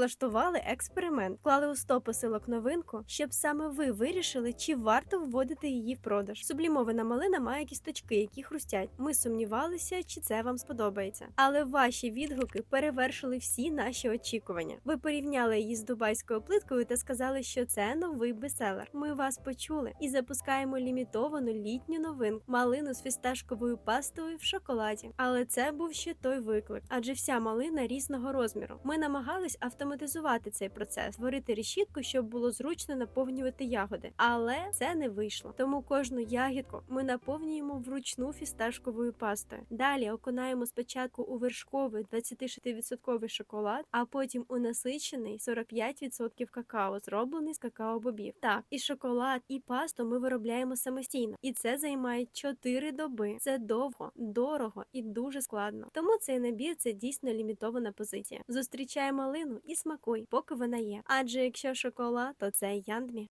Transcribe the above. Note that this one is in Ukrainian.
влаштували експеримент, клали у 100 посилок новинку, щоб саме ви вирішили, чи варто вводити її в продаж. Сублімована малина має кісточки, які хрустять. Ми сумнівалися, чи це вам сподобається. Але ваші відгуки перевершили всі наші очікування. Ви порівняли її з дубайською плиткою та сказали, що це новий бестселер. Ми вас почули і запускаємо лімітовану літню новинку малину з фісташковою пастою в шоколаді. Але це був ще той виклик, адже вся малина різного розміру. Ми намагались автоматизувати цей процес, створити решітку, щоб було зручно наповнювати ягоди. Але це не вийшло. Тому кожну ягідку ми наповнюємо вручну фісташковою пастою. Далі окунаємо спочатку у вершковий 26% шоколад, а потім у насичений 45% какао, зроблений з какао-бобів. Так, і шоколад, і пасту ми виробляємо самостійно, і це займає 4 доби. Це довго, дорого і дуже складно. Тому цей набір це дійсно лімітована позиція. Зустрічай малину і смакуй, поки вона є. Адже якщо шоколад, то це яндмі.